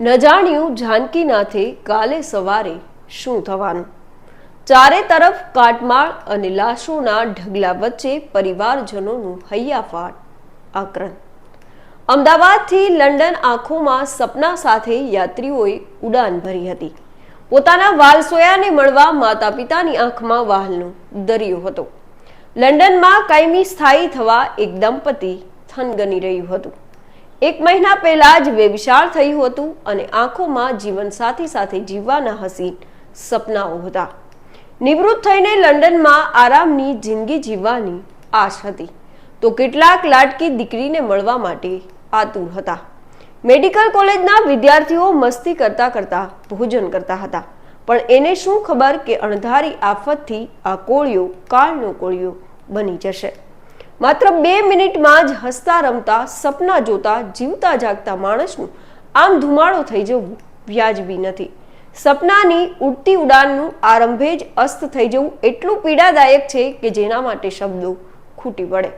ન જાણ્યું જાનકીનાથે કાલે સવારે શું થવાનું? ચારે તરફ કાટમાળ અને લાશોના ઢગલા વચ્ચે પરિવારજનોનું હૈયાફાટ, આક્રંદ. અમદાવાદથી લંડન આંખોમાં સપના સાથે યાત્રીઓએ ઉડાન ભરી હતી. પોતાના વાલસોયાને મળવા માતા પિતાની આંખમાં વાહલનો દરિયો હતો. લંડનમાં કાયમી સ્થાયી થવા એક દંપતી થનગની રહ્યું હતું. એક મહિના પહેલા જ વેવિશાળ થયું હતું અને આંખોમાં જીવનસાથી સાથે જીવવાના હસીન સપનાઓ હતા. નિવૃત્ત થઈને લંડનમાં આરામની જિંદગી જીવવાની આશ હતી. તો કેટલાક લાટકી દીકરીને મળવા માટે આતુર હતા. મેડિકલ કોલેજના વિદ્યાર્થીઓ મસ્તી કરતા કરતા ભોજન કરતા હતા. પણ એને શું ખબર કે અણધારી આફતથી આ કોળિયો કાળનો કોળિયો બની જશે. માત્ર બે મિનિટમાં જ હસતા રમતા, સપના જોતા, જીવતા જાગતા માણસનું આમ ધુમાડો થઈ જવું વ્યાજબી નથી. સપનાની ઉડતી ઉડાનનું આરંભે જ અસ્ત થઈ જવું એટલું પીડાદાયક છે કે જેના માટે શબ્દો ખૂટી પડે.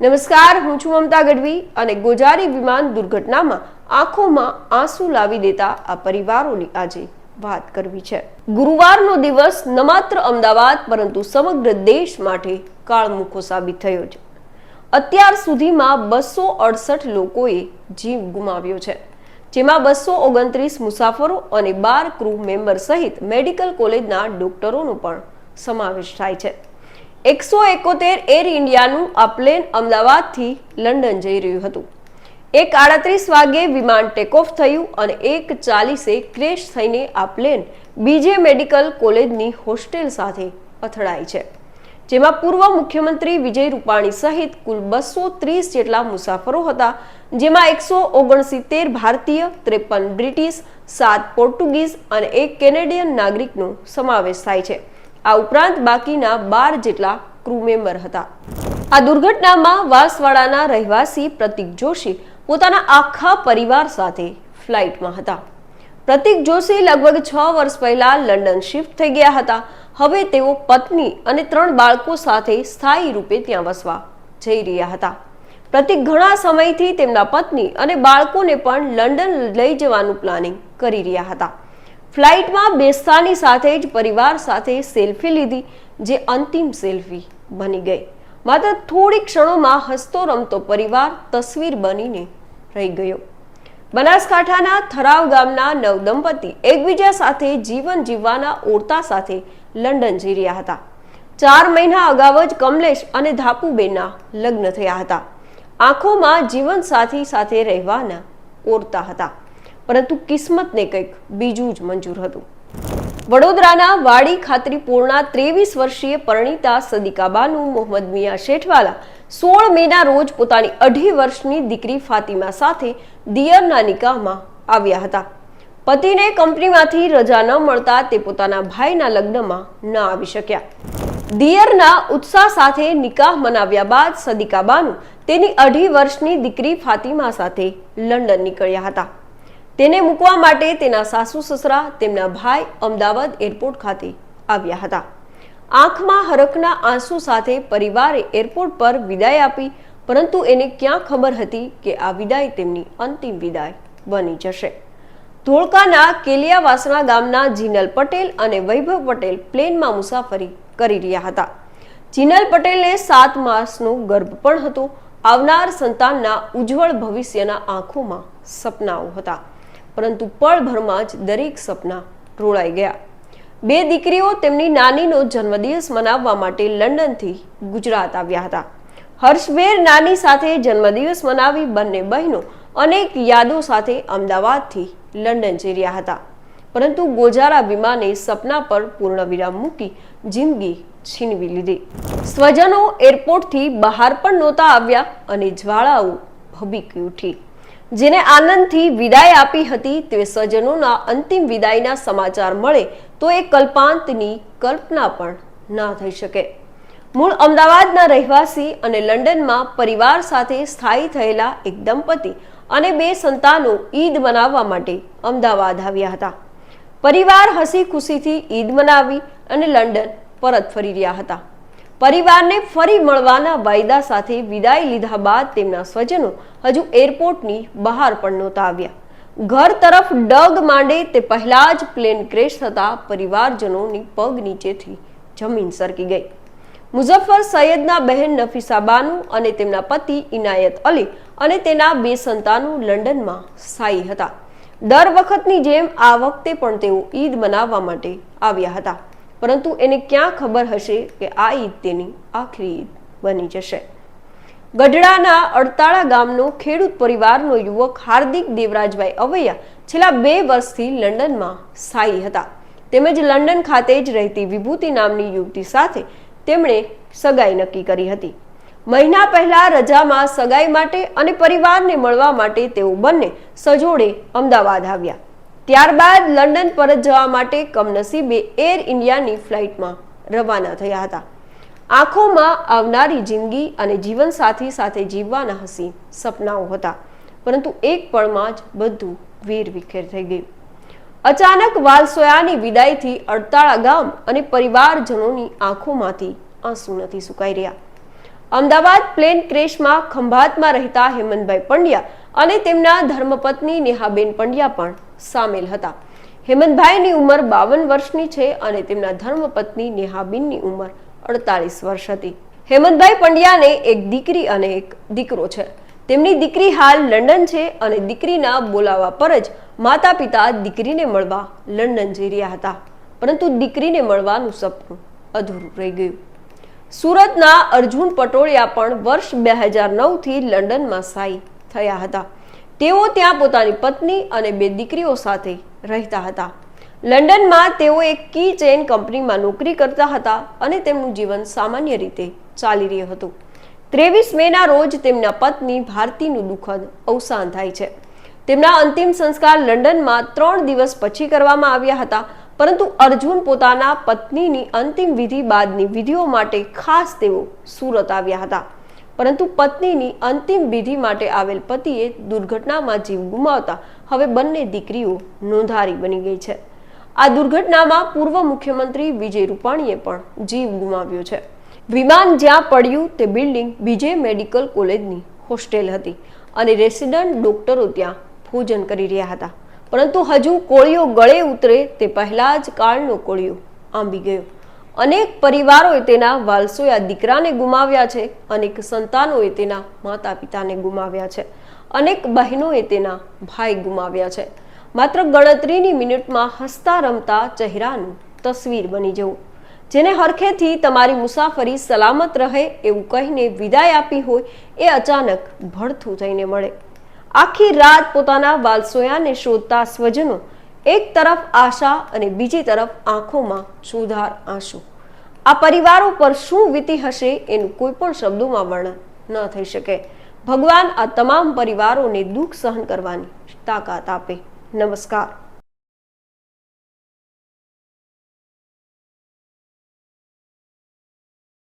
નમસ્કાર, હું છું મમતા ગઢવી અને ગોજારી વિમાન દુર્ઘટનામાં આંખોમાં આંસુ લાવી દેતા આ પરિવારોની આજે વાત કરવી છે. ગુરુવારનો દિવસ ન માત્ર અમદાવાદ, પરંતુ સમગ્ર દેશ માટે કાળમુખો સાબિત થયો છે. અત્યાર સુધીમાં બસો અડસઠ લોકોએ જીવ ગુમાવ્યો છે, જેમાં બસો ઓગણત્રીસ મુસાફરો અને બાર ક્રૂ મેમ્બર સહિત મેડિકલ કોલેજના ડોક્ટરોનો પણ સમાવેશ થાય છે. એકસો એકોતેર એર ઇન્ડિયાનું આ પ્લેન અમદાવાદથી લંડન જઈ રહ્યું હતું. એક આડત્રીસ વાગ્યે વિમાન ટેકઓફ થયું અને એક ચાલીસે ક્રેશ થઈને આ પ્લેન બીજે મેડિકલ કોલેજની હોસ્ટેલ સાથે અથડાય છે. જેમાં પૂર્વ મુખ્યમંત્રી વિજય રૂપાણી સહિત કુલ બસો ત્રીસ જેટલા મુસાફરો હતા, જેમાં એકસો ઓગણસિત્તેર ભારતીય, ત્રેપન બ્રિટિશ, સાત પોર્ટુગીઝ અને એક કેનેડિયન નાગરિકનો સમાવેશ થાય છે. આ ઉપરાંત બાકીના બાર જેટલા ક્રૂ મેમ્બર હતા. આ દુર્ઘટનામાં વાસવાડાના રહેવાસી પ્રતિક જોશી પોતાના આખા પરિવાર સાથે ફ્લાઇટમાં હતા. પ્રતિક જોશી લગભગ છ વર્ષ પહેલા લંડન શિફ્ટ થઈ ગયા હતા. હવે તેઓ પત્ની અને ત્રણ બાળકો સાથે સ્થાયી રૂપે ત્યાં વસવા જઈ રહ્યા હતા. પ્રતિક ઘણા સમયથી તેમના પત્ની અને બાળકોને પણ લંડન લઈ જવાનું પ્લાનિંગ કરી રહ્યા હતા. ફ્લાઇટમાં બેસતાની સાથે જ પરિવાર સાથે સેલ્ફી લીધી, જે અંતિમ સેલ્ફી બની ગઈ. માત્ર થોડી ક્ષણોમાં હસતો રમતો પરિવાર તસવીર બનીને રહી ગયો. બનાસકાંઠાના થરાવ ગામના નવ દંપતી એકબીજા સાથે જીવન જીવવાના ઓરતા સાથે લંડન જઈ રહ્યા હતા. ચાર મહિના અગાઉ જ કમલેશ અને ધાપુબેનના લગ્ન થયા હતા. આંખોમાં જીવન સાથી સાથે રહેવાના ઓરતા હતા. પરંતુ કિસ્મતને કંઈક બીજું જ મંજૂર હતું. વડોદરાના વાડી ખાતરીપુરના ત્રેવીસ વર્ષીય પરણિતા સદિકાબાનું, મોહમ્મદ મિયા શેઠવાલા સોળ મેના રોજ પોતાની અઢી વર્ષની દીકરી ફાતિમા સાથે દિયરના નિકાહમાં આવ્યા હતા. પતિને કંપનીમાંથી રજા ન મળતા તે પોતાના ભાઈના લગ્નમાં ન આવી શક્યા. દિયરના ઉત્સાહ સાથે નિકાહ મનાવ્યા બાદ સદિકાબાનું તેની અઢી વર્ષની દીકરી ફાતિમા સાથે લંડન નીકળ્યા હતા. તેને મૂકવા માટે તેના સાસુ સસરા, તેમના ભાઈ અમદાવાદ એરપોર્ટ ખાતે આવ્યા હતા. આંખમાં હરખના આંસુ સાથે પરિવારે એરપોર્ટ પર વિદાય આપી, પરંતુ એને ક્યાં ખબર હતી કે આ વિદાય તેમની અંતિમ વિદાય બની જશે. ધોળકાના કેલિયાવાસણા ગામના જીનલ પટેલ અને વૈભવ પટેલ પ્લેનમાં મુસાફરી કરી રહ્યા હતા. જીનલ પટેલને સાત માસનો ગર્ભ પણ હતો. આવનાર સંતાનના ઉજ્જવળ ભવિષ્યના આંખોમાં સપનાઓ હતા. પરંતુ પળભરમાં જ દરેક સપના રોળાઈ ગયા. બે દીકરીઓ તેમની નાનીનો જન્મદિવસ મનાવવા માટે લંડનથી ગુજરાત આવ્યા હતા. હર્ષભેર નાની સાથે જન્મદિવસ મનાવી બંને બહેનો અનેક યાદો સાથે અમદાવાદથી લંડન જઈ રહ્યા હતા. પરંતુ ગોજારા વિમાને સપના પર પૂર્ણ વિરામ મૂકી જિંદગી છીનવી લીધી. સ્વજનો એરપોર્ટથી બહાર પણ નહોતા આવ્યા અને જ્વાળાઓ ભભીકી ઉઠી. જેને આનંદથી વિદાય આપી હતી તે સ્વજનોના અંતિમ વિદાયના સમાચાર મળે તો એ કલ્પાંતની કલ્પના પણ ના થઈ શકે. મૂળ અમદાવાદના રહેવાસી અને લંડનમાં પરિવાર સાથે સ્થાયી થયેલા એક દંપતી અને બે સંતાનો ઈદ મનાવવા માટે અમદાવાદ આવ્યા હતા. પરિવાર હસી ખુશીથી ઈદ મનાવી અને લંડન પરત ફરી રહ્યા હતા. પરિવારને ફરી મળવાના વાયદા સાથે વિદાય લીધા બાદ તેમના સ્વજનો હજુ એરપોર્ટની બહાર પણ નહોતા આવ્યા. ઘર તરફ ડગ માંડે તે પહેલા જ પ્લેન ક્રેશ થતા પરિવારજનોની પગ નીચેથી જમીન સરકી ગઈ. મુઝફ્ફર સૈયદના બહેન નફીસા બાનુ અને તેમના પતિ ઇનાયત અલી અને તેના બે સંતાનો લંડનમાં સ્થાયી હતા. દર વખતની જેમ આ વખતે પણ તેઓ ઈદ મનાવવા માટે આવ્યા હતા. પરંતુ એને ક્યાં ખબર હશે કે આ ઈદ તેની આખરી ઈદ બની જશે? ગઢડાના અડતાળા ગામનો ખેડૂત પરિવારનો યુવક હાર્દિક દેવરાજભાઈ અવૈયા છેલ્લા બે વર્ષથી લંડનમાં સ્થાયી હતા. તેમજ લંડન ખાતે જ રહેતી વિભૂતિ નામની યુવતી સાથે તેમણે સગાઈ નક્કી કરી હતી. મહિના પહેલા રજામાં સગાઈ માટે અને પરિવારને મળવા માટે તેઓ બંને સજોડે અમદાવાદ આવ્યા. ત્યારબાદ લંડન પરત જવા માટે કમનસીબે એર ઇન્ડિયાની ફ્લાઇટમાં રવાના થયા હતા. આંખોમાં આવનારી જિંદગી અને જીવનસાથી સાથે જીવવાના હસી સપનાઓ હતા. પરંતુ એક પળમાં જ બધું વીર વિખેર થઈ ગયું. અચાનક વાલસોયાની વિદાયથી અડતાળા ગામ અને પરિવારજનોની આંખોમાંથી આંસુ નથી સુકાઈ રહ્યા. અમદાવાદ પ્લેન ક્રેશમાં ખંભાતમાં રહેતા હેમંતભાઈ પંડ્યા અને તેમના ધર્મપત્ની નેહાબેન પંડ્યા પણ સામેલ હતા. હેમંતભાઈની ઉંમર બાવન વર્ષની છે અને તેમના ધર્મપત્ની નેહાબેનની ઉંમર અડતાલીસ વર્ષ હતી. હેમંતભાઈ પંડ્યાને એક દીકરી અને એક દીકરો છે. તેમની દીકરી હાલ લંડન છે અને દીકરીના બોલાવા પર જ માતા પિતા દીકરીને મળવા લંડન જઈ રહ્યા હતા. પરંતુ દીકરીને મળવાનું સપનું અધૂરું રહી ગયું. સુરતના અર્જુન પટોળિયા પણ વર્ષ બે હજાર નવથી લંડનમાં સ્થાયી થયા હતા. તેઓ ત્યાં પોતાની પત્ની અને બે દીકરીઓ સાથે રહેતા હતા. લંડનમાં તેઓ એક કી ચેન કંપનીમાં નોકરી કરતા હતા અને તેમનું જીવન સામાન્ય રીતે ચાલી રહ્યું હતું. ત્રેવીસ મેના રોજ તેમના પત્ની ભારતીનું દુઃખદ અવસાન થાય છે. તેમના અંતિમ સંસ્કાર લંડનમાં ત્રણ દિવસ પછી કરવામાં આવ્યા હતા, પરંતુ અર્જુન પોતાના પત્નીની અંતિમ વિધિ બાદની વિધિઓ માટે ખાસ તેઓ સુરત આવ્યા હતા. પરંતુ પત્નીની અંતિમ વિધિ માટે આવેલ પતિએ દુર્ઘટનામાં જીવ ગુમાવતા હવે બંને દીકરીઓ નોંધારી બની ગઈ છે. આ દુર્ઘટનામાં પૂર્વ મુખ્યમંત્રી વિજય રૂપાણીએ પણ જીવ ગુમાવ્યો છે. વિમાન જ્યાં પડ્યું તે બિલ્ડિંગ વિજય મેડિકલ કોલેજની હોસ્ટેલ હતી અને રેસિડન્ટ ડોક્ટરો ત્યાં ભોજન કરી રહ્યા હતા. પરંતુ હજુ કોળિયો ગળે ઉતરે તે પહેલા જ કાળનો કોળિયો આંબી ગયો. અનેક પરિવારોએ તેના વાલસોયા દીકરાને ગુમાવ્યા છે, અનેક સંતાનોએ તેના માતા પિતાને ગુમાવ્યા છે, અનેક બહેનોએ તેના ભાઈ ગુમાવ્યા છે. માત્ર ગણતરીની મિનિટમાં હસતા રમતા ચહેરાનું તસવીર બની જવું. જેને હરખેથી તમારી મુસાફરી સલામત રહે એવું કહીને વિદાય આપી હોય એ અચાનક ભડથું થઈને મળે. આખી રાત પોતાના વાલસોયાને શોધતા સ્વજનો એક તરફ આશા અને બીજી તરફ આંખોમાં સુધાર આંસુ. આ પરિવારો પર શું વીતી હશે એનું કોઈ પણ શબ્દોમાં વર્ણન ન થઈ શકે. ભગવાન આ તમામ પરિવારોને દુઃખ સહન કરવાની તાકાત આપે. નમસ્કાર.